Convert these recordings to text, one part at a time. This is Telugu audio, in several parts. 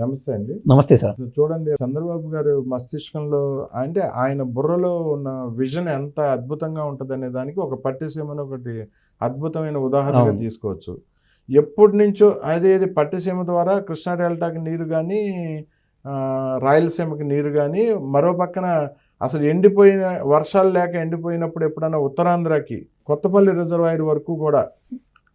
నమస్తే అండి నమస్తే సార్ చూడండి చంద్రబాబు గారు మస్తిష్కంలో అంటే ఆయన బుర్రలో ఉన్న విజన్ ఎంత అద్భుతంగా ఉంటుంది అనే దానికి ఒక పట్టిసీమను ఒకటి అద్భుతమైన ఉదాహరణగా. తీసుకోవచ్చు ఎప్పటి నుంచో అదే ఇది పట్టిసీమ ద్వారా కృష్ణా డెల్టాకి నీరు కానీ రాయలసీమకి నీరు కానీ మరో పక్కన అసలు ఎండిపోయిన వర్షాలు లేక ఎండిపోయినప్పుడు ఎప్పుడైనా ఉత్తరాంధ్రకి కొత్తపల్లి రిజర్వాయర్ వరకు కూడా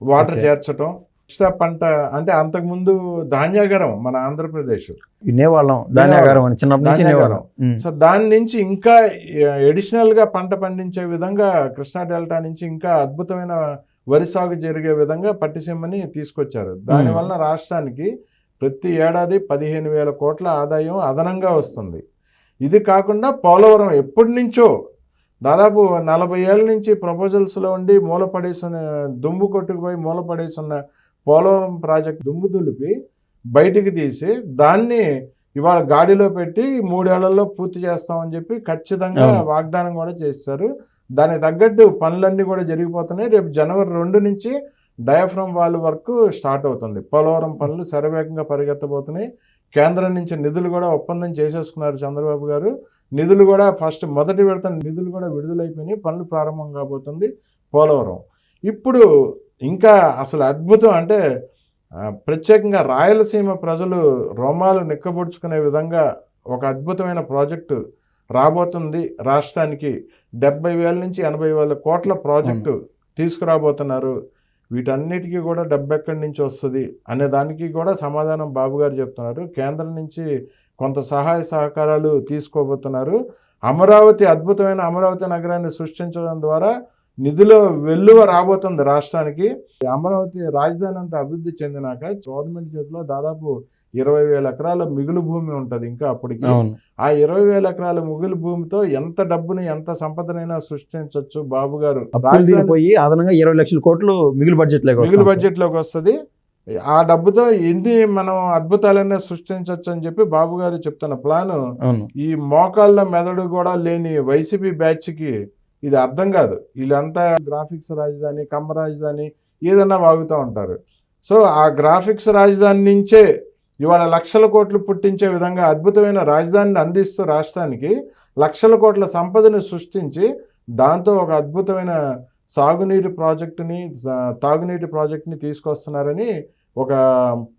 వాటర్. చేర్చడం ఎక్స్ట్రా పంట అంటే అంతకుముందు ధాన్యాగారం మన ఆంధ్రప్రదేశ్. వినేవాళ్ళం ధాన్యాగారం అని. సో దాని నుంచి ఇంకా ఎడిషనల్గా పంట పండించే విధంగా కృష్ణా డెల్టా నుంచి ఇంకా అద్భుతమైన వరి సాగు జరిగే విధంగా పట్టిసీమని తీసుకొచ్చారు. దానివల్ల రాష్ట్రానికి ప్రతి ఏడాది పదిహేను వేల కోట్ల ఆదాయం అదనంగా వస్తుంది. ఇది కాకుండా పోలవరం ఎప్పటి నుంచో దాదాపు నలభై ఏళ్ళ నుంచి ప్రపోజల్స్లో ఉండి మూలపడేసిన దుమ్ము కొట్టుకుపోయి మూలపడేసిన పోలవరం ప్రాజెక్ట్ దుమ్ము దులిపి బయటికి తీసి దాన్ని ఇవాళ గాడిలో పెట్టి మూడేళ్ళలో పూర్తి చేస్తామని చెప్పి ఖచ్చితంగా. వాగ్దానం కూడా చేస్తారు దానికి తగ్గట్టు పనులన్నీ కూడా జరిగిపోతున్నాయి. రేపు జనవరి రెండు నుంచి డయాఫ్రమ్ వాల్ వర్క్ స్టార్ట్ అవుతుంది. పోలవరం పనులు శరవేగంగా పరిగెత్తబోతున్నాయి. కేంద్రం నుంచి నిధులు కూడా ఒప్పందం చేసేసుకున్నారు చంద్రబాబు గారు. నిధులు కూడా ఫస్ట్ మొదటి విడత నిధులు కూడా విడుదలైపోయినాయి. పనులు ప్రారంభం కాబోతుంది పోలవరం. ఇప్పుడు ఇంకా అసలు అద్భుతం అంటే ప్రత్యేకంగా రాయలసీమ ప్రజలు రోమాలు నిక్కబొడుచుకునే విధంగా ఒక అద్భుతమైన ప్రాజెక్టు రాబోతుంది. రాష్ట్రానికి డెబ్బై వేల నుంచి ఎనభై వేల కోట్ల ప్రాజెక్టు తీసుకురాబోతున్నారు. వీటన్నిటికీ కూడా డబ్బు ఎక్కడి నుంచి వస్తుంది అనే దానికి కూడా సమాధానం బాబు గారు చెప్తున్నారు. కేంద్రం నుంచి కొంత సహాయ సహకారాలు తీసుకోబోతున్నారు. అమరావతి అద్భుతమైన అమరావతి నగరాన్ని సృష్టించడం ద్వారా నిధులు వెల్లువ రాబోతుంది రాష్ట్రానికి. అమరావతి రాజధాని అంతా అభివృద్ధి చెందినాక గవర్నమెంట్ చేతిలో దాదాపు ఇరవై వేల ఎకరాల మిగులు భూమి ఉంటుంది ఇంకా అప్పటికి. ఆ ఇరవై వేల ఎకరాల మిగులు భూమితో ఎంత డబ్బుని ఎంత సంపదనైనా సృష్టించవచ్చు బాబు గారు. తీరిపోయి అదనంగా ఇరవై లక్షల కోట్లు మిగులు బడ్జెట్ మిగులు బడ్జెట్లోకి వస్తుంది. ఆ డబ్బుతో ఎన్ని మనం అద్భుతాలనే సృష్టించవచ్చు అని చెప్పి బాబు గారు చెప్తున్న ప్లాన్ ఈ మోకాళ్ళ మెదడు కూడా లేని వైసీపీ బ్యాచ్కి ఇది అర్థం కాదు. వీళ్ళంతా గ్రాఫిక్స్ రాజధాని కమ్మ రాజధాని ఏదన్నా వాగుతూ ఉంటారు. సో ఆ గ్రాఫిక్స్ రాజధాని నుంచే ఇవాళ లక్షల కోట్లు పుట్టించే విధంగా అద్భుతమైన రాజధానిని అందిస్తూ రాష్ట్రానికి లక్షల కోట్ల సంపదను సృష్టించి దాంతో ఒక అద్భుతమైన సాగునీటి ప్రాజెక్టుని తాగునీటి ప్రాజెక్టుని తీసుకొస్తున్నారని ఒక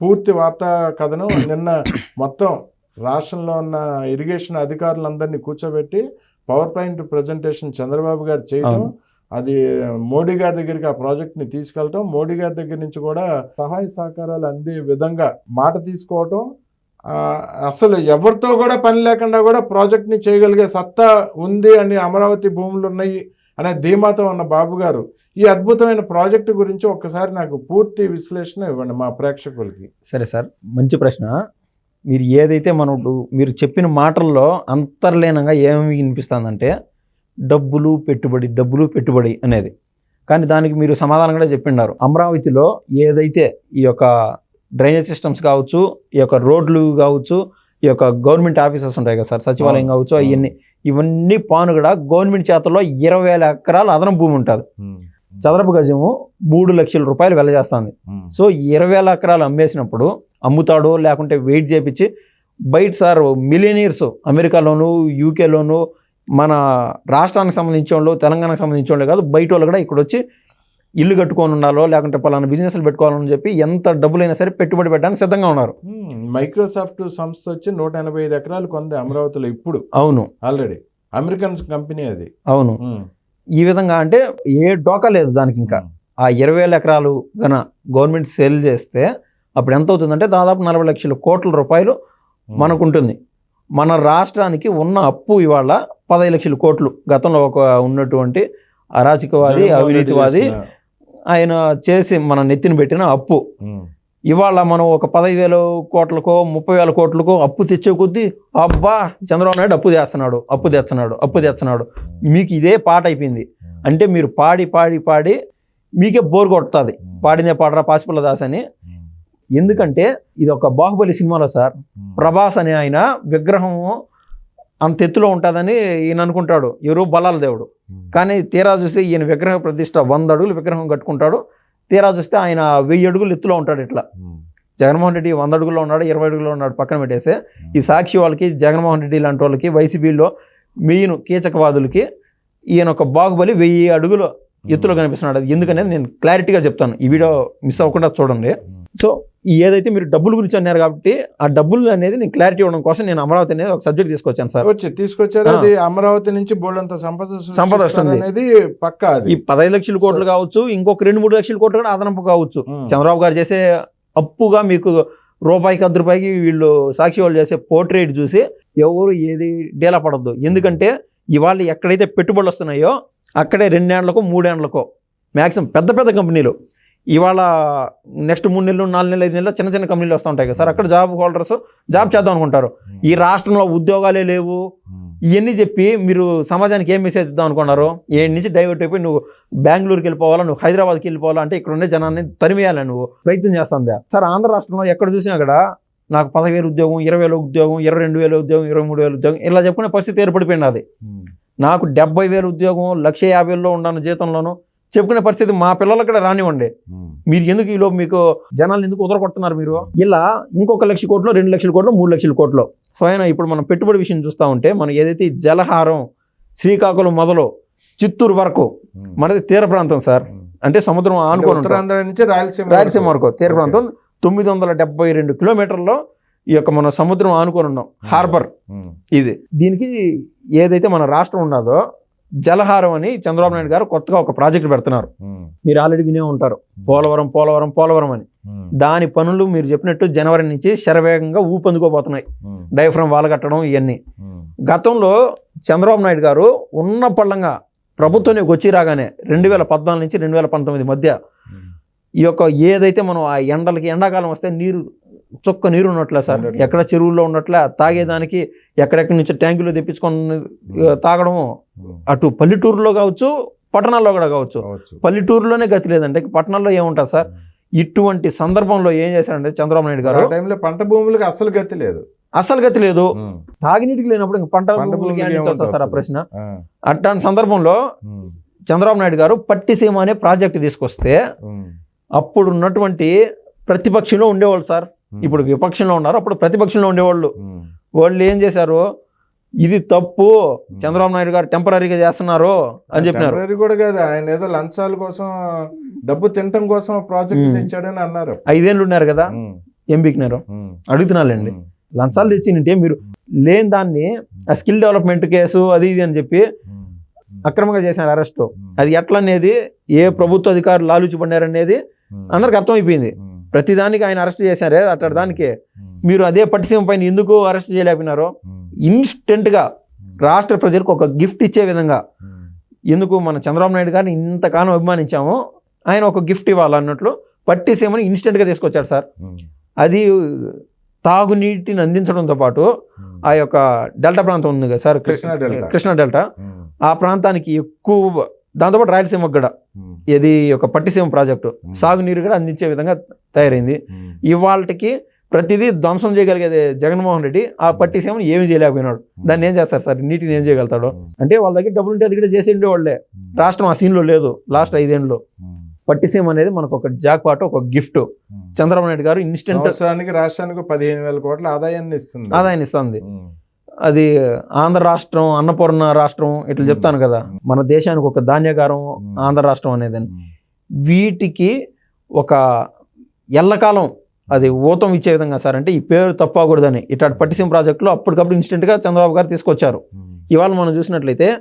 పూర్తి వార్తా కథనం నిన్న మొత్తం రాష్ట్రంలో ఉన్న ఇరిగేషన్ అధికారులందరినీ కూర్చోబెట్టి పవర్ పాయింట్ ప్రజెంటేషన్ చంద్రబాబు గారు చేయటం అవును. అది మోడీ గారి దగ్గరికి ఆ ప్రాజెక్ట్ని తీసుకెళ్ళటం మోడీ గారి దగ్గర నుంచి కూడా సహాయ సహకారాలు అందే విధంగా మాట తీసుకోవటం అసలు ఎవరితో కూడా పని లేకుండా కూడా ప్రాజెక్ట్ని చేయగలిగే సత్తా ఉంది అని అమరావతి భూములు ఉన్నాయి అనే ధీమాతో ఉన్న బాబు గారు ఈ అద్భుతమైన ప్రాజెక్టు గురించి ఒక్కసారి నాకు పూర్తి విశ్లేషణ ఇవ్వండి మా ప్రేక్షకులకి సరే సార్ మంచి ప్రశ్న మీరు ఏదైతే మనకు మీరు చెప్పిన మాటల్లో అంతర్లీనంగా ఏమి వినిపిస్తుందంటే డబ్బులు పెట్టుబడి డబ్బులు పెట్టుబడి అనేది. కానీ దానికి మీరు సమాధానం కూడా చెప్పిండారు. అమరావతిలో ఏదైతే ఈ యొక్క డ్రైనేజ్ సిస్టమ్స్ కావచ్చు ఈ యొక్క రోడ్లు కావచ్చు ఈ యొక్క గవర్నమెంట్ ఆఫీసెస్ ఉంటాయి కదా సార్ సచివాలయం కావచ్చు అవన్నీ ఇవన్నీ పాను కూడా గవర్నమెంట్ చేతల్లో ఇరవై వేల ఎకరాలు అదనం భూమి ఉంటుంది. చదరపు గజము మూడు లక్షల రూపాయలు వెల చేస్తుంది సో ఇరవై వేల ఎకరాలు అమ్మేసినప్పుడు అమ్ముతాడు లేకుంటే వెయిట్ చేపించి బయట సార్ మిలియనీర్స్ అమెరికాలోను యూకేలోను మన రాష్ట్రానికి సంబంధించిన వాళ్ళు తెలంగాణకు సంబంధించిన వాళ్ళు కాదు బయట వాళ్ళు కూడా ఇక్కడ వచ్చి ఇల్లు కట్టుకొని ఉండాలో లేకుంటే పలానా బిజినెస్లు పెట్టుకోవాలని చెప్పి ఎంత డబ్బులైనా సరే పెట్టుబడి పెట్టడానికి సిద్ధంగా ఉన్నారు. మైక్రోసాఫ్ట్ సంస్థ వచ్చి నూట ఎనభై ఐదు ఎకరాలు కొంది అమరావతిలో ఇప్పుడు అవును. ఆల్రెడీ. అమెరికన్ కంపెనీ అది. అవును. ఈ విధంగా అంటే ఏ డోకా లేదు దానికి ఇంకా. ఆ ఇరవై వేల ఎకరాలు గన గవర్నమెంట్ సేల్ చేస్తే అప్పుడు ఎంత అవుతుందంటే దాదాపు నలభై లక్షల కోట్ల రూపాయలు. మనకు ఉంటుంది మన రాష్ట్రానికి ఉన్న అప్పు ఇవాళ పదహైదు లక్షల కోట్లు. గతంలో ఒక ఉన్నటువంటి అరాచకవాది అవినీతివాది ఆయన చేసి మన నెత్తిన పెట్టిన అప్పు. ఇవాళ మనం ఒక పదహైదు వేల కోట్లకో ముప్పై వేల కోట్లకో అప్పు తెచ్చే కొద్దీ అబ్బా చంద్రబాబు నాయుడు అప్పు తెస్తున్నాడు అప్పు తెస్తున్నాడు అప్పు తెస్తున్నాడు. మీకు ఇదే పాట అయిపోయింది. అంటే మీరు పాడి పాడి పాడి మీకే బోర్ కొడుతుంది. పాడినే పాడరా పాసిపల్ల దాస్ అని. ఎందుకంటే ఇది ఒక బాహుబలి సినిమాలో సార్ ప్రభాస్ అనే ఆయన విగ్రహం అంత ఎత్తులో ఉంటుందని ఈయన అనుకుంటాడు. ఎవరు? బలాల దేవుడు. కానీ తీరా చూసి ఈయన విగ్రహ ప్రతిష్ట వంద అడుగులు విగ్రహం కట్టుకుంటాడు. తీరా చూస్తే ఆయన వెయ్యి అడుగులు ఎత్తులో ఉంటాడు ఇట్లా. జగన్మోహన్ రెడ్డి వంద అడుగుల్లో ఉన్నాడు ఇరవై అడుగుల్లో ఉన్నాడు పక్కన పెట్టేస్తే ఈ సాక్షి వాళ్ళకి జగన్మోహన్ రెడ్డి లాంటి వాళ్ళకి వైసీపీలో మెయిన్ కీచకవాదులకి ఈయన ఒక బాహుబలి వెయ్యి అడుగులు ఎత్తులో కనిపిస్తున్నాడు. అది ఎందుకనేది నేను క్లారిటీగా చెప్తాను. ఈ వీడియో మిస్ అవ్వకుండా చూడండి. సో ఏదైతే మీరు డబ్బుల గురించి అన్నారు కాబట్టి ఆ డబ్బులు అనేది నేను క్లారిటీ ఇవ్వడం కోసం నేను అమరావతి అనేది ఒక సబ్జెక్ట్ తీసుకొచ్చాను సార్ వచ్చి తీసుకొచ్చారు. అది అమరావతి నుంచి బోల్డంత సంపద సంపద. అనేది పక్కా ఈ పదహైదు లక్షల కోట్లు కావచ్చు ఇంకొక రెండు మూడు లక్షల కోట్లు కూడా అదనపు కావచ్చు. చంద్రబాబు గారు చేసే అప్పుగా మీకు రూపాయికి అర్ధ రూపాయికి వీళ్ళు సాక్షి వాళ్ళు చేసే పోర్ట్రేట్ చూసి ఎవరు ఏది డేలా పడద్దు ఎందుకంటే ఇవాళ ఎక్కడైతే పెట్టుబడులు వస్తున్నాయో అక్కడే రెండేళ్ళకో మూడేళ్ళకో మ్యాక్సిమం పెద్ద పెద్ద కంపెనీలు ఇవాళ నెక్స్ట్ మూడు నెలలు నాలుగు నెలలు ఐదు నెలలు చిన్న చిన్న కంపెనీలు వస్తూ ఉంటాయి కదా సార్. అక్కడ జాబ్ హోల్డర్స్ జాబ్ చేద్దాం అనుకుంటారు. ఈ రాష్ట్రంలో ఉద్యోగాలే లేవు. ఇవన్నీ చెప్పి మీరు సమాజానికి ఏం మెసేజ్ ఇద్దాం అనుకున్నారు? ఏ నుంచి డైవర్ట్ అయిపోయి నువ్వు బెంగళూరుకి వెళ్ళిపోవాలా నువ్వు హైదరాబాద్కి వెళ్ళిపోవాలా అంటే ఇక్కడ ఉండే జనాన్ని తరిమేయాలి నువ్వు? ప్రయత్నం చేస్తుంది? సార్ ఆంధ్ర రాష్ట్రంలో ఎక్కడ చూసినా అక్కడ నాకు పదవేలు ఉద్యోగం ఇరవై వేల ఉద్యోగం ఇరవై రెండు వేల ఉద్యోగం ఇరవై మూడు వేల ఉద్యోగం ఇలా చెప్పుకునే పరిస్థితి ఏర్పడిపోయింది అది నాకు డెబ్బై వేల ఉద్యోగం లక్ష యాభై వేలలో ఉన్నాను జీతంలోను చెప్పుకునే పరిస్థితి మా పిల్లలు కూడా రానివ్వండి. మీరు ఎందుకు ఈలో మీకు జనాలు ఎందుకు ఉదరగొడుతున్నారు మీరు? ఇలా ఇంకొక లక్ష కోట్లు రెండు లక్షల కోట్లు మూడు లక్షల కోట్లు. స్వయం ఇప్పుడు మనం పెట్టుబడి విషయం చూస్తూ ఉంటే మనం ఏదైతే జలహారం శ్రీకాకుళం మొదలు చిత్తూరు వరకు మనది తీర ప్రాంతం సార్. అంటే సముద్రం ఆనుకొని నుంచి రాయలసీమ రాయలసీమ వరకు. తీర. ప్రాంతం తొమ్మిది వందల డెబ్బై రెండు కిలోమీటర్లో ఈ యొక్క మన సముద్రం ఆనుకొని ఉన్నాం. హార్బర్. ఇది. దీనికి ఏదైతే మన రాష్ట్రం ఉన్నదో జలహారం అని చంద్రబాబు నాయుడు గారు కొత్తగా ఒక ప్రాజెక్ట్ పెడుతున్నారు. మీరు ఆల్రెడీ వినే ఉంటారు పోలవరం పోలవరం పోలవరం అని. దాని పనులు మీరు చెప్పినట్టు జనవరి నుంచి శరవేగంగా ఊపందుకోబోతున్నాయి. డైఫ్రమ్ వాల్ కట్టడం ఇవన్నీ. గతంలో చంద్రబాబు నాయుడు గారు ఉన్న పళ్ళంగా ప్రభుత్వానికి వచ్చి రాగానే రెండు వేల పద్నాలుగు నుంచి రెండు వేల పంతొమ్మిది మధ్య. ఈ యొక్క ఏదైతే మనం ఆ ఎండలకి ఎండాకాలం వస్తే నీరు చొక్క నీరు ఉన్నట్లే సార్. ఎక్కడ చెరువుల్లో ఉన్నట్లే తాగేదానికి ఎక్కడెక్కడి నుంచి ట్యాంకులు తెప్పించుకొని తాగడము. అటు పల్లెటూరులో కావచ్చు పట్టణాల్లో కూడా కావచ్చు. పల్లెటూరులోనే గతి లేదంటే పట్టణాల్లో ఏముంటుంది సార్ ఇటువంటి సందర్భంలో ఏం చేశారంటే చంద్రబాబు నాయుడు గారు టైంలో పంట భూములకు అస్సలు గతి లేదు అసలు గతి లేదు. తాగినీటికి లేనప్పుడు ఇంక పంట భూములకి సార్ ఆ అసలు? ప్రశ్న. అట్లాంటి సందర్భంలో. చంద్రబాబు నాయుడు గారు పట్టిసీమ అనే ప్రాజెక్ట్ తీసుకొస్తే. అప్పుడు ఉన్నటువంటి ప్రతిపక్షంలో ఉండేవాళ్ళు సార్. ఇప్పుడు విపక్షంలో ఉన్నారు అప్పుడు ప్రతిపక్షంలో ఉండేవాళ్ళు ఉమ్. వాళ్ళు ఏం చేశారు ఇది తప్పు చంద్రబాబు నాయుడు గారు టెంపరీగా చేస్తున్నారు అని చెప్పినారు కూడా కాదు ఆయన ఏదో లంచాల కోసం డబ్బు తినటం కోసం ప్రాజెక్ట్. తెచ్చాడని అన్నారు ఐదేళ్ళు ఉన్నారు కదా. ఏం బీకినారు ఉమ్. అడుగుతున్నాలండి. లంచాలు తెచ్చినంటే మీరు లేని దాన్ని ఆ స్కిల్ డెవలప్మెంట్ కేసు అది ఇది అని చెప్పి. అక్రమంగా చేసినారు అరెస్ట్. అది ఎట్లా అనేది ఏ ప్రభుత్వ అధికారులు లాలూచిపడినారనేది. అందరికి అర్థమైపోయింది. ప్రతిదానికి ఆయన అరెస్ట్ చేశారే అట్లా దానికి ఉమ్. మీరు అదే పట్టిసీమ పైన ఎందుకు అరెస్ట్ చేయలేకపోయినారు ఉమ్. ఇన్స్టెంట్గా రాష్ట్ర ప్రజలకు ఒక గిఫ్ట్ ఇచ్చే విధంగా. ఎందుకు మన చంద్రబాబు నాయుడు గారిని ఇంతకాలం అభిమానించామో ఆయన ఒక గిఫ్ట్ ఇవ్వాలన్నట్లు పట్టిసీమని ఇన్స్టెంట్గా తీసుకొచ్చాడు సార్. అది తాగునీటిని అందించడంతో పాటు. ఆ యొక్క డెల్టా ప్రాంతం ఉంది కదా sir Krishna delta. Krishna delta um. ఆ ప్రాంతానికి ఎక్కువ దాంతోపాటు రాయలసీమకు కూడా. ఇది ఒక పట్టిసీమ ప్రాజెక్టు. సాగునీరు కూడా అందించే విధంగా తయారైంది. ఇవాళకి ప్రతిదీ ధ్వంసం చేయగలిగేది జగన్మోహన్ రెడ్డి. ఆ పట్టిసీమను ఏమి చేయలేకపోయినాడు. దాన్ని ఏం చేస్తారు సార్? నీటిని ఏం చేయగలుగుతాడు? అంటే వాళ్ళ దగ్గర డబ్బులు ఉంటే అది కూడా చేసి ఉండేవాళ్ళే. రాష్ట్రం ఆ సీన్లో లేదు లాస్ట్ ఐదేళ్ళు. పట్టిసీమ అనేది మనకు ఒక జాక్ పాట ఒక గిఫ్ట్. చంద్రబాబు నాయుడు గారు ఇన్స్టెంట్ రాష్ట్రానికి పదిహేను వేల కోట్ల ఆదాయాన్ని ఇస్తుంది. ఆదాయాన్ని ఇస్తుంది. అది ఆంధ్ర రాష్ట్రం అన్నపూర్ణ రాష్ట్రం ఇట్లా చెప్తాను కదా. మన దేశానికి ఒక ధాన్యగారం ఆంధ్ర రాష్ట్రం అనేది. వీటికి ఒక ఎల్లకాలం అది ఊతం ఇచ్చే విధంగా సార్. అంటే ఈ పేరు తప్పకూడదని ఇట్లాంటి పట్టిసీమ ప్రాజెక్టులో అప్పటికప్పుడు ఇన్స్టెంట్గా చంద్రబాబు గారు తీసుకొచ్చారు. ఇవాళ మనం చూసినట్లయితే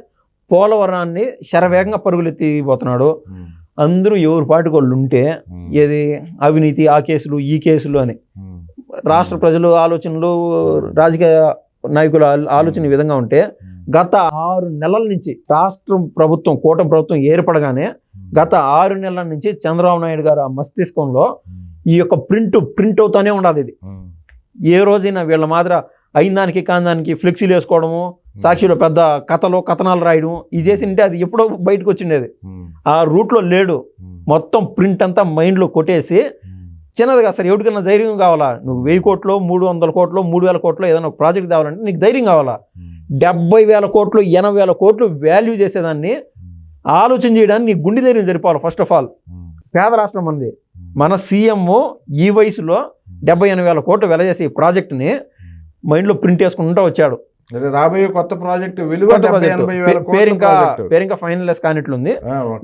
పోలవరాన్ని శరవేగంగా పరుగులెత్తిపోతున్నాడు. అందరూ ఎవరి పాటికి వాళ్ళు ఉంటే. ఏది? అవినీతి ఆ కేసులు ఈ కేసులు అని. రాష్ట్ర ప్రజలు ఆలోచనలు రాజకీయ నాయకుల ఆలో- ఆలోచన విధంగా ఉంటే గత ఆరు నెలల నుంచి రాష్ట్ర ప్రభుత్వం కూటమి ప్రభుత్వం ఏర్పడగానే గత ఆరు నెలల నుంచి చంద్రబాబు నాయుడు గారు ఆ మస్తిష్కంలో ఈ యొక్క ప్రింట్ ప్రింట్ అవుతానే ఉండాలి ఇది. ఏ రోజైనా వీళ్ళ మాదిర అయిన దానికి కాని దానికి ఫ్లెక్సీలు వేసుకోవడము సాక్షిలో పెద్ద కథలు కథనాలు రాయడం ఇది చేసి ఉంటే అది ఎప్పుడో బయటకు వచ్చిండేది. ఆ రూట్లో లేడు. మొత్తం ప్రింట్ అంతా మైండ్లో కొట్టేసి ఉమ్. చిన్నదిగా సార్ ఎవరికైనా ధైర్యం కావాలా? నువ్వు వెయ్యి కోట్లు మూడు వందల కోట్లు మూడు వేల కోట్లు ఏదైనా ఒక ప్రాజెక్ట్ కావాలంటే నీకు ధైర్యం కావాలా? ఉమ్. డెబ్బై వేల కోట్లు ఎనభై వేల కోట్లు వాల్యూ చేసేదాన్ని ఆలోచన చేయడానికి నీ గుండె ధైర్యం సరిపోవాలి ఫస్ట్ ఆఫ్ ఆల్. పేద రాష్ట్రం మనది. మన సీఎం ఈ వయసులో డెబ్బై ఎనభై వేల కోట్లు వెల చేసి ఈ ప్రాజెక్ట్ని మైండ్లో ప్రింట్ చేసుకుంటూ వచ్చాడు. రాబోయే కొత్త ప్రాజెక్ట్ విలువ కొత్త డెబ్బై ప్రాజెక్టు. ఎనభై వేల పే- పేరు ఇంకా కోట్ల పేరు ఇంకా ఫైనలైజ్ కానిట్లుంది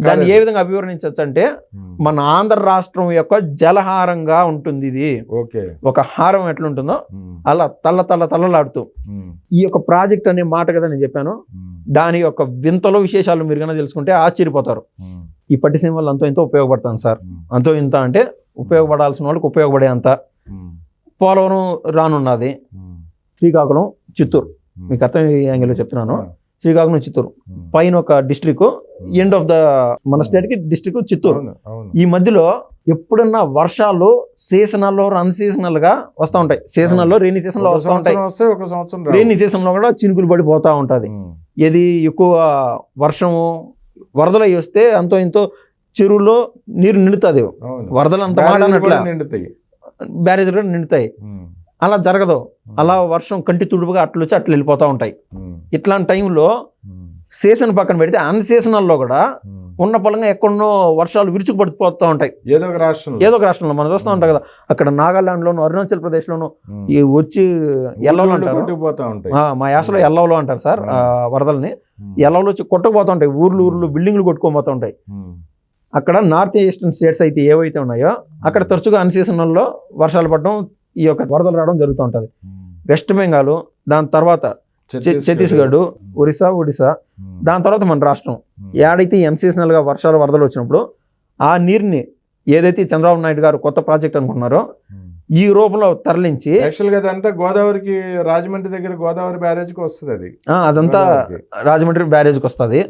దాన్ని ఏ. విధంగా అభివర్ణించవచ్చు అంటే మన ఆంధ్ర రాష్ట్రం యొక్క జలహారంగా ఉంటుంది ఇది. ఓకే. ఒక హారం ఎట్లుంటుందో అలా తల్ల తల్ల తల్లలాడుతూ. ఈ యొక్క ప్రాజెక్ట్ అనే మాట కదా నేను చెప్పాను. దాని యొక్క వింతలో విశేషాలు మీరు కన్నా తెలుసుకుంటే ఆశ్చర్యపోతారు. ఈ పట్టిసీమ వల్ల అంతో ఇంత ఉపయోగపడతాను సార్. అంతో ఇంత అంటే ఉపయోగపడాల్సిన వాళ్ళకి ఉపయోగపడే అంత. పోలవరం రానున్నది. శ్రీకాకుళం చిత్తూరు. మీకు అర్థం యాంగిల్లో చెప్తున్నాను. ఆ, శ్రీకాకుళం చిత్తూరు. ఉమ్. పైన ఒక డిస్ట్రిక్ట్ ఎండ్ ఆఫ్ ద మన స్టేట్కి డిస్ట్రిక్ట్ చిత్తూరు. ఈ మధ్యలో ఎప్పుడన్నా వర్షాలు సీజనల్ అన్ సీజనల్గా వస్తూ ఉంటాయి. సీజనల్లో రెయినీ సీజన్లో ఒక వస్తూ ఉంటాయి. సంవత్సరం వస్తే ఒక సంవత్సరం రావు. రెయినీ సీజన్లో కూడా చినుకులు పడిపోతా ఉంటది. ఏది ఎక్కువ వర్షము వరదలు అయ్యి వస్తే అంతో ఇంతో చెరువులో నీరు నిండుతుంది. వరదలు అంత మాట నిండుతాయి. బ్యారేజ్ కూడా నిండుతాయి. అలా జరగదు. అలా వర్షం కంటి తుడుపుగా అట్లు వచ్చి అట్లు వెళ్ళిపోతూ ఉంటాయి. ఇట్లాంటి టైంలో సీజన్ పక్కన పెడితే అన్ సీజనల్లో కూడా. ఉన్న పొలంగా ఎక్కడనో వర్షాలు విరుచుకుపడిపోతూ ఉంటాయి. ఏదో ఒక రాష్ట్రంలో. ఏదో ఒక రాష్ట్రంలో. మనం చూస్తూ ఉంటాం కదా అక్కడ నాగాలాండ్లోను అరుణాచల్ ప్రదేశ్లోను వచ్చి ఎల్లవలు అంటారు. మా యాసలో ఎల్లవలు అంటారు సార్ వరదల్ని. ఎల్లవలు వచ్చి కొట్టుకుపోతూ ఉంటాయి. ఊర్లు ఊర్లు బిల్డింగ్లు కొట్టుకోపోతూ ఉంటాయి. అక్కడ నార్త్ ఈస్టర్న్ స్టేట్స్ అయితే ఏవైతే ఉన్నాయో అక్కడ తరచుగా అన్ సీజన్లో వర్షాలు పడడం ఈ యొక్క వరదలు రావడం జరుగుతూ ఉంటుంది. వెస్ట్ బెంగాల్ దాని తర్వాత ఛత్తీస్గఢ్ ఒరిస్సా ఒడిశా ఉమ్, దాని తర్వాత మన రాష్ట్రం ఏడైతే అన్సీజనల్గా వర్షాలు వరదలు వచ్చినప్పుడు ఆ నీరుని ఏదైతే చంద్రబాబు నాయుడు గారు కొత్త ప్రాజెక్ట్ అనుకున్నారో. ఈ రూపంలో తరలించి యాక్చువల్గా అదంతా గోదావరికి రాజమండ్రి దగ్గర గోదావరి బ్యారేజ్కి వస్తుంది అది అదంతా. రాజమండ్రి బ్యారేజ్కి వస్తుంది.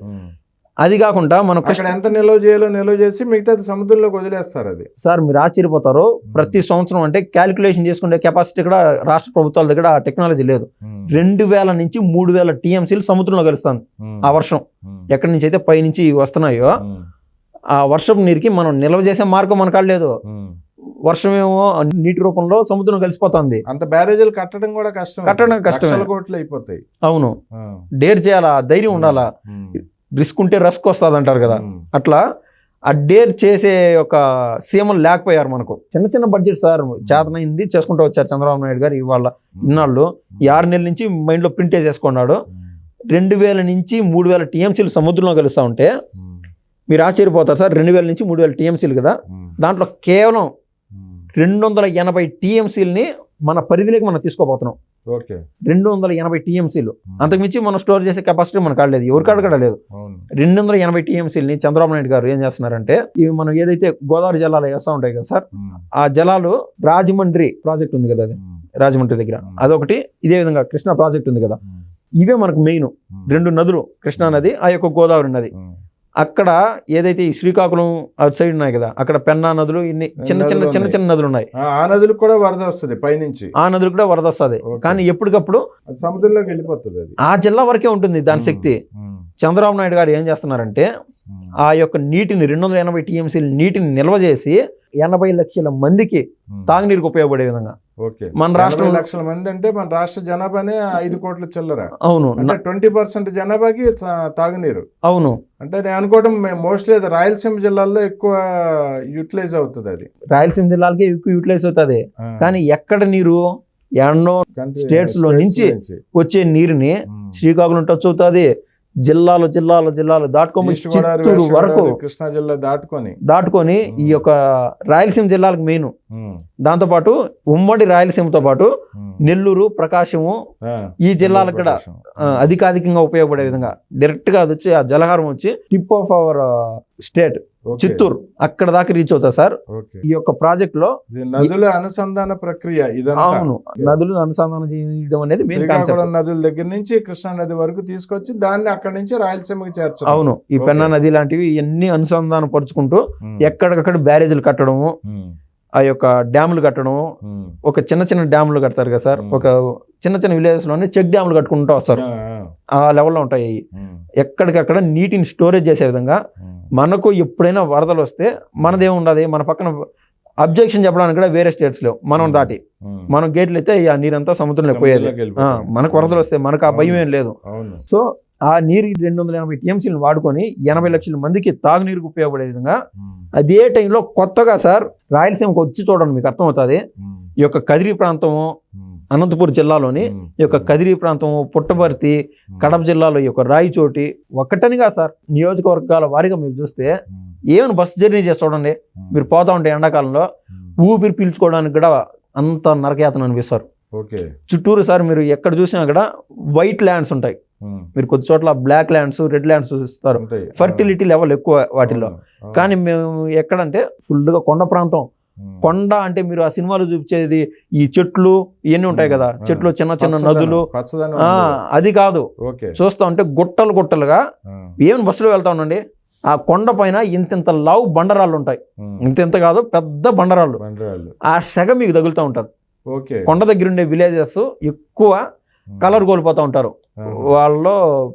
అది కాకుండా మనం ఎంత నిల్వ చేయాలో నిల్వ చేసి మిగతాది సముద్రంలోకి వదిలేస్తారు అది. సార్ మీరు ఆశ్చర్యపోతారు. ప్రతి సంవత్సరం అంటే క్యాలిక్యులేషన్ చేసుకునే కెపాసిటీ కూడా రాష్ట్ర ప్రభుత్వాల దగ్గర ఆ టెక్నాలజీ లేదు. రెండు వేల నుంచి మూడు వేల టీఎంసీలు సముద్రంలో కలుస్తాను ఆ వర్షం. ఎక్కడి నుంచి అయితే పై నుంచి వస్తున్నాయో ఆ వర్షపు నీరుకి మనం నిల్వ చేసే మార్గం మనకాడ లేదు. వర్షమేమో నీటి రూపంలో సముద్రం కలిసిపోతుంది. అంత బ్యారేజీలు కట్టడం కూడా కష్టం. కట్టడం. లక్షల కోట్లు అయిపోతాయి. అవును. డేర్ చేయాలా? ధైర్యం ఉండాలా? రిస్క్ ఉంటే రస్క్ వస్తుంది అంటారు కదా అట్లా ఆ డేర్ చేసే ఒక సీఎంలు లేకపోయారు మనకు. చిన్న చిన్న బడ్జెట్ సార్ చేతనైంది చేసుకుంటూ వచ్చారు చంద్రబాబు నాయుడు గారు ఇవాళ ఇన్నాళ్ళు. ఈ ఆరు నెలల నుంచి మైండ్లో ప్రింట్ వేసేసుకున్నాడు. రెండు వేల నుంచి మూడు వేల టీఎంసీలు సముద్రంలో కలుస్తూ ఉంటే మీరు ఆశ్చర్యపోతారు సార్ రెండు వేల నుంచి మూడు వేల టీఎంసీలు కదా. దాంట్లో కేవలం. రెండు వందల ఎనభై టీఎంసీలని మన పరిధిలోకి మనం తీసుకోబోతున్నాం. రెండు వందల ఎనభై టీఎంసీలు. అంతకుమించి మనం స్టోర్ చేసే కెపాసిటీ మనకు కాడలేదు ఎవరికాడ కూడా లేదు. అవును. రెండు వందల ఎనభై టీఎంసీలని చంద్రబాబు నాయుడు గారు ఏం చేస్తున్నారంటే ఇవి మనం ఏదైతే గోదావరి జలాలు వేస్తూ ఉంటాయి కదా సార్ ఆ జలాలు రాజమండ్రి ప్రాజెక్ట్ ఉంది కదా అది రాజమండ్రి దగ్గర. అదొకటి ఇదే విధంగా కృష్ణా ప్రాజెక్ట్ ఉంది కదా. ఇవే మనకు మెయిన్. రెండు నదులు కృష్ణా నది ఆ యొక్క గోదావరి నది. అక్కడ ఏదైతే ఈ శ్రీకాకుళం అటు సైడ్ ఉన్నాయి కదా అక్కడ పెన్నా నదులు ఇన్ని చిన్న చిన్న నదులు చిన్న. చిన్న నదులు ఉన్నాయి. ఆ నదులకు కూడా వరద వస్తుంది పైనుంచి. ఆ నదులు కూడా వరద వస్తుంది. కానీ ఎప్పటికప్పుడు సముద్రంలోకి వెళ్ళిపోతుంది ఆ జిల్లా వరకే ఉంటుంది దాని శక్తి. చంద్రబాబు నాయుడు గారు ఏం చేస్తున్నారంటే ఆ యొక్క నీటిని రెండు వందల ఎనభై టీఎంసీల నీటిని నిల్వ చేసి ఎనభై లక్షల మందికి ఉమ్. తాగునీరుకు ఉపయోగపడే విధంగా. మన రాష్ట్రం లక్షల మంది అంటే మన రాష్ట్ర జనాభానే ఐదు కోట్ల చిల్లర. అవును. ట్వంటీ పర్సెంట్ జనాభాకి తాగునీరు. అవును. అంటే నేను అనుకోవడం మోస్ట్లీ అది రాయలసీమ జిల్లాల్లో ఎక్కువ యూటిలైజ్ అవుతుంది అది. రాయలసీమ జిల్లాలకి ఎక్కువ యూటిలైజ్ అవుతుంది. కానీ ఎక్కడ నీరు ఎన్నో states లో నుంచి. వచ్చే నీరుని ఉమ్. శ్రీకాకుళం టచ్ అవుతుంది జిల్లాలు జిల్లాలు జిల్లాలు దాటుకొని చిత్తూరు వరకు కృష్ణా జిల్లా దాటుకొని. దాటుకొని ఈ యొక్క రాయలసీమ జిల్లాలకు మెయిన్. దాంతోపాటు ఉమ్మడి రాయలసీమతో పాటు ఉమ్. నెల్లూరు ప్రకాశము ఈ జిల్లాలకు కూడా అధికాధికంగా ఉపయోగపడే విధంగా డైరెక్ట్గా అది వచ్చి ఆ జలహారం వచ్చి tip of our state Chittoor. అక్కడ దాకా రీచ్ అవుతుంది సార్. ఈ యొక్క ప్రాజెక్ట్లో నదుల అనుసంధాన ప్రక్రియ అవును. నదులను అనుసంధానం చేయడం అనేది నదుల దగ్గర నుంచి కృష్ణా నది వరకు తీసుకొచ్చి దాన్ని అక్కడి నుంచి రాయలసీమకి చేర్చడం. అవును. ఈ. పెన్నా నది లాంటివి ఇవన్నీ అనుసంధానం పరుచుకుంటూ ఉమ్, ఎక్కడికక్కడ బ్యారేజీలు కట్టడము ఉమ్, ఆ యొక్క డ్యాములు కట్టడం. ఒక చిన్న చిన్న డ్యాములు కడతారు కదా సార్. ఒక చిన్న చిన్న విలేజెస్లోనే చెక్ డ్యాములు కట్టుకుంటూ వస్తారు. ఆ, లెవెల్లో ఉంటాయి ఎక్కడికక్కడ నీటిని స్టోరేజ్ చేసే విధంగా మనకు ఎప్పుడైనా వరదలు వస్తే మనదేం ఉండదు మన పక్కన అబ్జెక్షన్ చెప్పడానికి కూడా వేరే స్టేట్స్లో మనం దాటి. మనం గేట్లు అయితే ఆ నీరంతా సముద్రంలో పోయేది. మనకు వరదలు వస్తే మనకు ఆ భయం ఏం లేదు. సో ఆ నీరు రెండు వందల ఎనభై టీఎంసీలను వాడుకొని ఎనభై లక్షల మందికి తాగునీరుకు ఉపయోగపడే విధంగా అదే టైంలో కొత్తగా సార్ రాయలసీమకు వచ్చి చూడండి మీకు అర్థమవుతుంది. ఈ యొక్క కదిరి ప్రాంతము అనంతపురం జిల్లాలోని ఈ యొక్క కదిరి ప్రాంతం పుట్టపర్తి కడప జిల్లాలో ఈ యొక్క రాయిచోటి ఒక్కటనిగా సార్ నియోజకవర్గాల వారీగా మీరు చూస్తే ఏమైనా బస్సు జర్నీ చేసి చూడండి. మీరు పోతా ఉంటే ఎండాకాలంలో ఊపిరి పీల్చుకోవడానికి కూడా అంత నరకయాతన అనిపిస్తారు. చుట్టూరు సార్ మీరు ఎక్కడ చూసినా కూడా వైట్ ల్యాండ్స్ ఉంటాయి. మీరు కొద్ది చోట్ల బ్లాక్ ల్యాండ్స్ రెడ్ ల్యాండ్స్ ఉంటాయి. ఫర్టిలిటీ లెవెల్ ఎక్కువ వాటిల్లో. కానీ మేము ఎక్కడంటే ఫుల్గా కొండ ప్రాంతం. ఉమ్, కొండ అంటే మీరు ఆ సినిమాలో చూపించేది ఈ చెట్లు ఇవన్నీ ఉంటాయి కదా. ఆ. చెట్లు చిన్న చిన్న నదులు. అది కాదు. చూస్తా ఉంటే గుట్టలు గుట్టలుగా ఆ, ఏమైనా బస్సులో వెళ్తా ఉండండి? ఆ కొండ పైన ఇంతింత లావు బండరాళ్ళు ఉంటాయి. ఇంతింత కాదు పెద్ద బండరాళ్ళు. ఆ సెగ మీకు తగులుతూ ఓకే. కొండ దగ్గర ఉండే విలేజెస్ ఎక్కువ కలర్ కోల్పోతూ ఉంటారు. వాళ్ళలో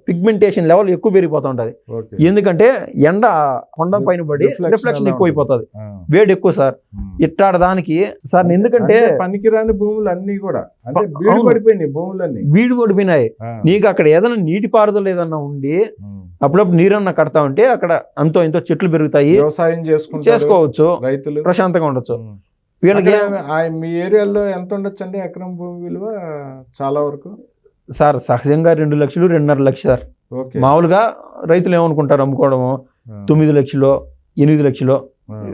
పిగ్మెంటేషన్ లెవెల్ ఎక్కువ పెరిగిపోతూ ఉంటుంది. ఎందుకంటే ఎండ కొండ పైన పడి రిఫ్లెక్షన్ ఎక్కువ అయిపోతుంది వేడి ఎక్కువ సార్. ఇట్టాడ దానికి సార్ ఎందుకంటే పనికిరాని భూములు అన్ని కూడా బీడు. పడిపోయినాయి భూములన్నీ. వీడి పడిపోయినాయి. నీకు అక్కడ ఏదైనా నీటి పారుదల ఏదన్నా ఉండి. అప్పుడప్పుడు నీరన్నా కడతా ఉంటే అక్కడ అంతో ఇంతో చెట్లు పెరుగుతాయి. వ్యవసాయం చేసుకుంటారు చేసుకోవచ్చు. రైతులు. ప్రశాంతంగా ఉండొచ్చు. వీళ్ళకి మీ ఏరియాలో ఎంత ఉండొచ్చు అండి ఎకరం భూమి విలువ చాలా వరకు? సార్ సహజంగా రెండు లక్షలు రెండున్నర లక్షలు సార్. మామూలుగా రైతులు ఏమనుకుంటారు అమ్ముకోవడము? తొమ్మిది లక్షలు ఎనిమిది లక్షలు.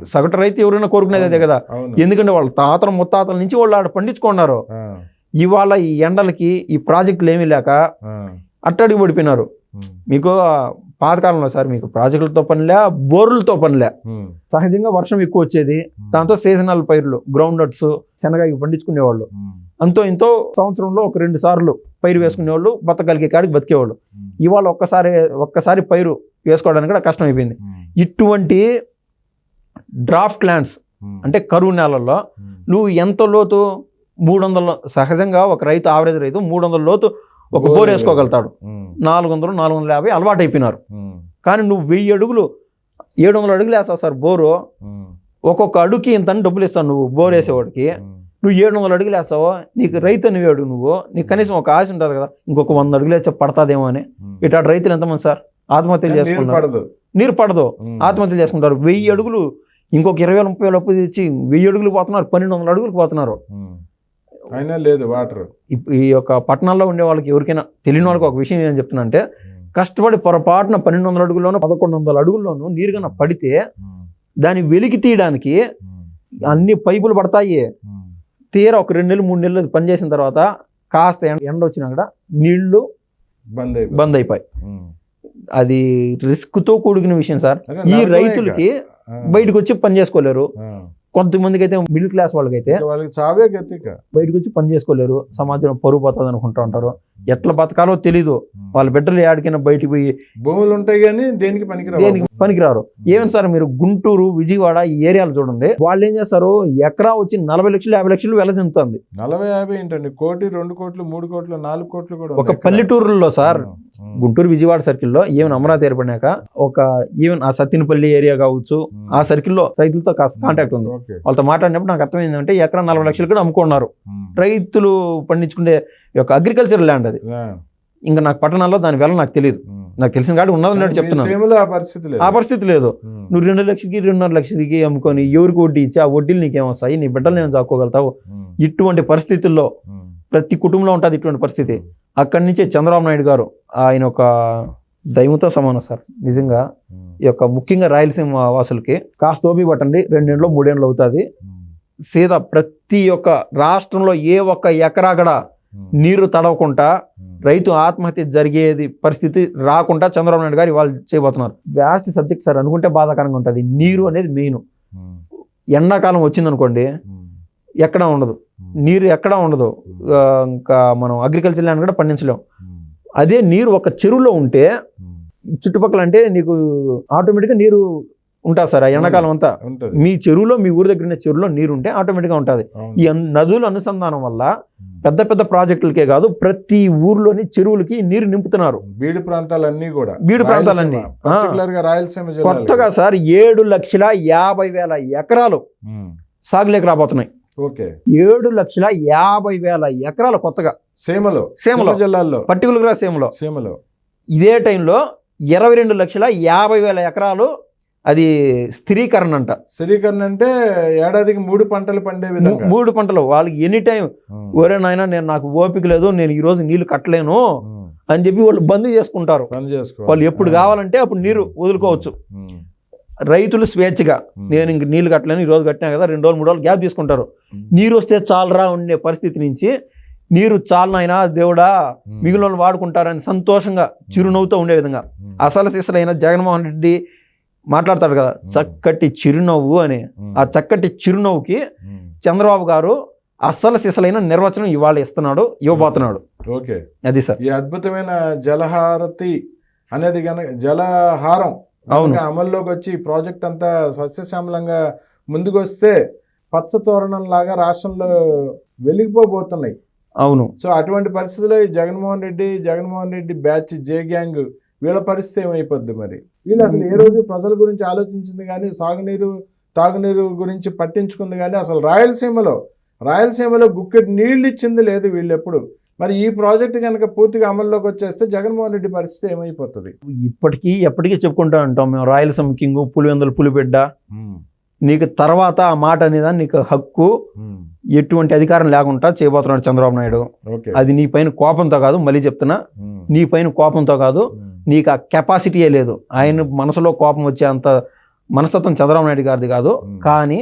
సగటు రైతు ఎవరైనా కోరుకునేది అదే కదా. ఎందుకంటే వాళ్ళ తాతల ముత్తాతల నుంచి వాళ్ళు ఆడ పండించుకున్నారు. ఇవాళ ఈ ఎండలకి ఈ ప్రాజెక్టులు ఏమీ లేక ఆ, అట్టడికి పడిపోయినారు. మీకు పాతకాలంలో సార్ మీకు ప్రాజెక్టులతో పనిలే బోర్లతో పనిలే. సహజంగా వర్షం ఎక్కువ వచ్చేది. దాంతో సీజనల్ పైర్లు గ్రౌండ్ నట్స్ శనగ ఇవి పండించుకునేవాళ్ళు. అంతో ఇంతో సంవత్సరంలో ఒక రెండు సార్లు పైరు వేసుకునేవాళ్ళు బతకలిగే కాడికి బతికేవాళ్ళు. ఉమ్, ఇవాళ ఒక్కసారి ఒక్కసారి పైరు వేసుకోవడానికి కూడా కష్టం అయిపోయింది ఉమ్, ఇటువంటి డ్రాఫ్ట్ ల్యాండ్స్ అంటే కరువు నేలల్లో నువ్వు ఎంత లోతు మూడు వందల సహజంగా ఒక రైతు ఆవరేజ్ రైతు మూడు వందల లోతు ఒక బోర్ వేసుకోగలుగుతాడు. నాలుగు వందలు నాలుగు వందల యాభై అలవాటు అయిపోయినారు కానీ నువ్వు వెయ్యి అడుగులు ఏడు వందల అడుగులు వేస్తావు సార్ బోరు. ఒక్కొక్క అడుగుకి ఇంత డబ్బులు ఇస్తావు నువ్వు బోర్ వేసేవాడికి. నువ్వు ఏడు వందల అడుగులు వేస్తావు నీకు రైతు అనేవాడు నువ్వు నీకు కనీసం ఒక ఆశ ఉంటుంది కదా ఇంకొక వంద అడుగులు వేస్తే పడతాదేమో అని. ఇటు రైతులు ఎంతమంది సార్? ఆత్మహత్యలు పడదు. నీరు పడదు. ఆత్మహత్యలు చేసుకుంటారు వెయ్యి అడుగులు ఇంకొక ఇరవై వేల ముప్పై వేల అప్పు తెచ్చి వెయ్యి అడుగులు పోతున్నారు పన్నెండు వందల అడుగులు పోతున్నారు. అయినా లేదు వాటర్. ఈ యొక్క పట్టణాల్లో ఉండే వాళ్ళకి ఎవరికైనా తెలియని వాళ్ళకి ఒక విషయం ఏం చెప్తున్నా అంటే కష్టపడి పొరపాటున పన్నెండు వందల అడుగుల్లోనూ పదకొండు వందల అడుగుల్లోనూ నీరు కన్నా పడితే దాన్ని వెలికి తీయడానికి అన్ని పైపులు పడతాయి. తీరా ఒక రెండు నెలలు మూడు నెలలు అది పనిచేసిన తర్వాత కాస్త ఎండ వచ్చినా కూడా నీళ్ళు బంద్ బంద్ అయిపోయి. అది రిస్క్తో కూడుకున్న విషయం సార్. ఈ రైతులకి బయటకు వచ్చి పని చేసుకోలేరు. కొంతమందికి అయితే మిడిల్ క్లాస్ వాళ్ళకైతే వాళ్ళకి చావే గతిక బయటకు వచ్చి పని చేసుకోలేరు. సమాజం పరుగు పోతుంది అనుకుంటా ఉంటారు. ఎట్లా బతకాలో తెలీదు. వాళ్ళ బిడ్డలు ఏడికైనా బయటికి పోయి భూములు ఉంటాయి కానీ దేనికి పనికిరావు? దేనికి పనికిరారు. ఏమని సార్ మీరు గుంటూరు విజయవాడ ఈ ఏరియాలు చూడండి. వాళ్ళు ఏం చేస్తారు? ఎకరా వచ్చి నలభై లక్షలు యాభై లక్షలు వెలసింతుంది నలభై యాభై ఏంటండి? కోటి రెండు కోట్లు మూడు కోట్లు నాలుగు కోట్లు కూడా ఒక. పల్లెటూరులో సార్ గుంటూరు విజయవాడ సర్కిల్లో ఈవెన్ అమరావతి ఏర్పడినాక ఒక ఈవెన్ ఆ సత్తినపల్లి ఏరియా కావచ్చు. ఆ. సర్కిల్లో రైతులతో కాస్త కాంటాక్ట్ ఉంది. వాళ్ళతో మాట్లాడినప్పుడు నాకు అర్థమైంది అంటే ఎకరా నలభై లక్షలు కూడా అమ్ముకున్నారు. రైతులు పండించుకునే యొక్క అగ్రికల్చర్ ల్యాండ్ అది. ఇంకా నాకు పట్టణాల్లో దాని వెల నాకు తెలియదు. నాకు తెలిసిన కాదు ఉన్నదన్నట్టు చెప్తున్నాను. ఆ పరిస్థితి లేదు. ఆ పరిస్థితి లేదు. ఉమ్, నువ్వు రెండు లక్షలకి రెండున్నర లక్షలకి అమ్ముకొని ఎవరికి వడ్డీ ఇచ్చి? ఆ వడ్డీలు నీకేం వస్తాయి నీ బిడ్డలు నేను చాక్కోగలుగుతావు? ఉమ్, ఇటువంటి పరిస్థితుల్లో ఉమ్, ప్రతి కుటుంబంలో ఉంటుంది ఇటువంటి పరిస్థితి. అక్కడి నుంచే చంద్రబాబు నాయుడు గారు ఆయన ఒక దైవంతో సమానం సార్. నిజంగా ఈ యొక్క ముఖ్యంగా రాయలసీమ వాసులకి కాస్త ఓపి పట్టండి రెండేళ్ళు మూడేళ్ళు అవుతుంది. సీదా ప్రతి ఒక్క రాష్ట్రంలో ఏ ఒక్క ఎకరా కూడా నీరు తడవకుండా. రైతు ఆత్మహత్య జరిగేది పరిస్థితి రాకుండా చంద్రబాబు నాయుడు గారు ఇవాళ చేయబోతున్నారు. వ్యాస్ట్ సబ్జెక్ట్ సార్ అనుకుంటే బాధాకరంగా ఉంటుంది. నీరు అనేది మెయిన్ ఎండాకాలం వచ్చిందనుకోండి ఎక్కడా ఉండదు. నీరు ఎక్కడా ఉండదు. ఇంకా మనం అగ్రికల్చర్ ల్యాండ్ కూడా పండించలేం. అదే నీరు ఒక చెరువులో ఉంటే. చుట్టుపక్కల అంటే నీకు ఆటోమేటిక్గా నీరు ఉంటుంది సార్ ఆ ఎండాకాలం అంతా. మీ చెరువులో మీ ఊరి దగ్గర ఉన్న చెరువులో నీరు ఉంటే ఆటోమేటిక్గా ఉంటుంది. ఈ నదుల అనుసంధానం వల్ల. పెద్ద పెద్ద ప్రాజెక్టులకే కాదు ప్రతి ఊర్లోని చెరువులకి నీరు నింపుతున్నారు. బీడు ప్రాంతాలన్నీ కూడా. బీడు ప్రాంతాలన్నీ. రాయలసీమ. కొత్తగా సార్ ఏడు లక్షల యాభై వేల ఎకరాలు సాగులేకి రాబోతున్నాయి. ఓకే. ఏడు లక్షల యాభై వేల ఎకరాలు కొత్తగా. సీమలో. సీమలో. సీమ జిల్లాల్లో. పర్టికులర్గా సేమ్లో. సీమలో. ఇదే టైంలో ఇరవై రెండు లక్షల యాభై వేల ఎకరాలు అది స్థిరీకరణ అంట స్థిరీకరణ అంటే ఏడాదికి మూడు పంటలు పండే విధంగా మూడు పంటలు వాళ్ళకి ఎనీ టైం. ఒరే నాయన నేను నాకు ఓపిక లేదు నేను ఈ రోజు నీళ్ళు కట్టలేను. అని చెప్పి వాళ్ళు బంద్ చేసుకుంటారు వాళ్ళు ఎప్పుడు కావాలంటే అప్పుడు నీరు వదులుకోవచ్చు. రైతులు స్వేచ్ఛగా. నేను ఇంక నీళ్ళు కట్టలేను ఈ రోజు కట్టినా కదా రెండు రోజులు మూడు రోజులు గ్యాప్ తీసుకుంటారు. నీరు వస్తే చాలరా ఉండే పరిస్థితి నుంచి నీరు చాలనైనా దేవుడా. మిగిలిన వాడుకుంటారని సంతోషంగా చిరునవ్వుతో ఉండే విధంగా. అసలు సిసలైన జగన్మోహన్ రెడ్డి మాట్లాడతాడు కదా చక్కటి చిరునవ్వు అని. ఆ చక్కటి చిరునవ్వుకి. చంద్రబాబు గారు అస్సలు సిసలైన నిర్వచనం ఇవాళ ఇస్తున్నాడు ఇవ్వబోతున్నాడు. ఓకే. అది సార్. ఈ అద్భుతమైన జలహారతి అనేది కనుక జలహారం అవును. అమల్లోకి వచ్చి ప్రాజెక్ట్ అంతా సస్యశ్యామలంగా ముందుకు వస్తే పచ్చ తోరణం లాగా రాష్ట్రంలో వెలిగిపోబోతున్నాయి. అవును. సో అటువంటి పరిస్థితుల్లో ఈ Jaganmohan Reddy Jaganmohan Reddy batch J gang వీళ్ళ పరిస్థితి ఏమైపోద్ది మరి? వీళ్ళు అసలు ఏ రోజు ప్రజల గురించి ఆలోచించింది కానీ సాగునీరు తాగునీరు గురించి పట్టించుకుంది కానీ అసలు రాయలసీమలో రాయలసీమలో గుక్కెడు నీళ్ళు ఇచ్చింది లేదు వీళ్ళు ఎప్పుడు. మరి ఈ ప్రాజెక్ట్ కనుక పూర్తిగా అమల్లోకి వచ్చేస్తే జగన్మోహన్ రెడ్డి పరిస్థితి ఏమైపోతుంది? ఇప్పటికీ ఎప్పటికీ చెప్పుకుంటూ ఉంటాం మేము. రాయలసీమ కింగ్ పులివెందుల పులిబిడ్డ. నీకు తర్వాత ఆ మాట అనేది నీకు హక్కు ఎటువంటి అధికారం లేకుండా చేయబోతున్నాడు చంద్రబాబు నాయుడు. అది నీ పైన కోపంతో కాదు మళ్ళీ చెప్తున్నా. నీ పైన కోపంతో కాదు నీకు ఆ కెపాసిటీయే లేదు. ఆయన మనసులో కోపం వచ్చే అంత మనస్తత్వం చంద్రబాబు నాయుడు గారిది కాదు. కానీ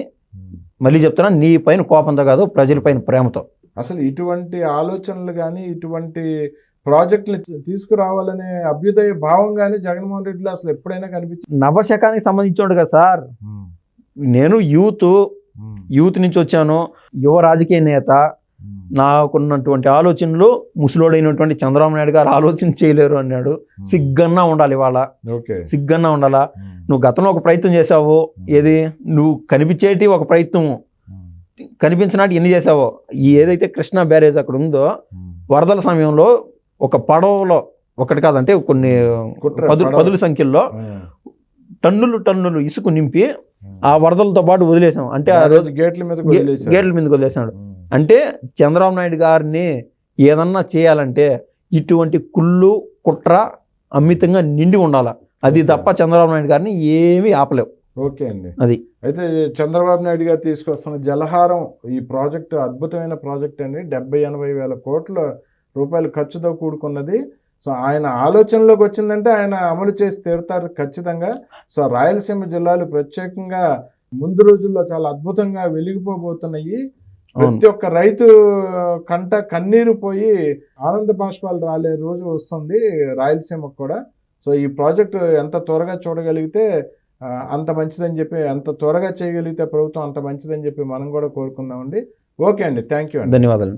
మళ్ళీ చెప్తున్నా నీ పైన కోపంతో కాదు ప్రజలపైన ప్రేమతో. అసలు ఇటువంటి ఆలోచనలు కానీ ఇటువంటి ప్రాజెక్టులు తీసుకురావాలనే అభ్యుదయ భావం కానీ జగన్మోహన్ రెడ్డిలో అసలు ఎప్పుడైనా కనిపించింది? నవశకానికి సంబంధించాడు కదా సార్. నేను యూత్ యూత్ నుంచి వచ్చాను. యువ రాజకీయ నేత నాకున్నటువంటి ఆలోచనలు ముసలోడైనటువంటి చంద్రబాబు నాయుడు గారు ఆలోచన చేయలేరు అన్నాడు. సిగ్గన్నా ఉండాలి ఇవాళ. ఓకే. సిగ్గన్నా ఉండాలా? నువ్వు గతంలో ఒక ప్రయత్నం చేసావు ఏది? నువ్వు కనిపించేటి ఒక ప్రయత్నం. కనిపించినట్టు ఎన్ని చేసావో ఏదైతే కృష్ణా బ్యారేజ్ అక్కడ ఉందో వరదల సమయంలో ఒక పడవలో ఒకటి కాదంటే కొన్ని. పదుల సంఖ్యలో టన్నులు టన్నులు ఇసుక నింపి ఆ వరదలతో పాటు వదిలేసాం. అంటే ఆ రోజు గేట్ల మీద గేట్ల మీదకి వదిలేసాడు. అంటే చంద్రబాబు నాయుడు గారిని ఏదన్నా చేయాలంటే ఇటువంటి కుళ్ళు కుట్ర అమితంగా నిండి ఉండాలి. అది తప్ప చంద్రబాబు నాయుడు గారిని ఏమీ ఆపలేవు. ఓకే అండి. అది. అయితే చంద్రబాబు నాయుడు గారు తీసుకొస్తున్న జలహారం ఈ ప్రాజెక్టు అద్భుతమైన ప్రాజెక్ట్ అండి. డెబ్బై ఎనభై వేల కోట్ల రూపాయలు ఖర్చుతో కూడుకున్నది. సో ఆయన ఆలోచనలోకి వచ్చిందంటే ఆయన అమలు చేసి తీరుతారు ఖచ్చితంగా. సో రాయలసీమ జిల్లాలు ప్రత్యేకంగా ముందు రోజుల్లో చాలా అద్భుతంగా వెలిగిపోబోతున్నాయి. ప్రతి ఒక్క రైతు కంట కన్నీరు పోయి ఆనంద బాష్పాలు రాలే రోజు వస్తుంది రాయలసీమకు కూడా. సో ఈ ప్రాజెక్టు ఎంత త్వరగా చూడగలిగితే అంత మంచిదని చెప్పి ఎంత త్వరగా చేయగలిగితే ప్రభుత్వం అంత మంచిదని చెప్పి మనం కూడా కోరుకుందామండి. ఓకే అండి. థ్యాంక్ యూ అండి. ధన్యవాదాలు.